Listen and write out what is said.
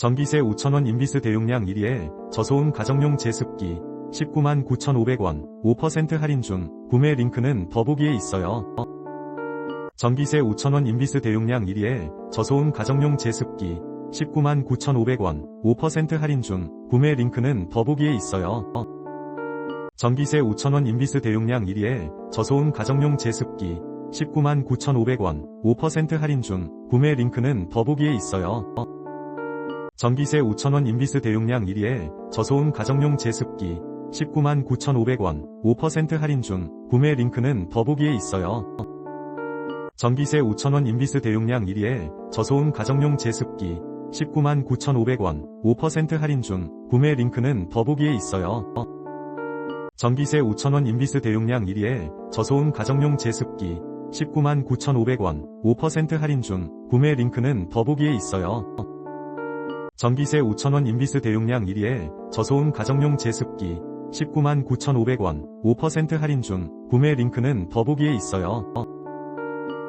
전기세 5,000원 인비스 대용량 1일 저소음 가정용 제습기 19만 9,500원 5% 할인 중 구매 링크는 더보기에 있어요. 전기세 5,000원 인비스 대용량 1일 저소음 가정용 제습기 19만 9,500원 5% 할인 중 구매 링크는 더보기에 있어요. 전기세 5,000원 인비스 대용량 1일 저소음 가정용 제습기 19만 9,500원 5% 할인 중 구매 링크는 더보기에 있어요. 전기세 5,000원 인비스 대용량 1일 저소음 가정용 제습기 19만 9,500원 5% 할인 중 구매 링크는 더보기에 있어요. 전기세 5,000원 인비스 대용량 1일 저소음 가정용 제습기 19만 9,500원 5% 할인 중 구매 링크는 더보기에 있어요. 전기세 5,000원 인비스 대용량 1일 저소음 가정용 제습기 19만 9,500원 5% 할인 중 구매 링크는 더보기에 있어요. 전기세 5,000원 인비스 대용량 1일 저소음 가정용 제습기 19만 9,500원 5% 할인 중 구매 링크는 더보기에 있어요.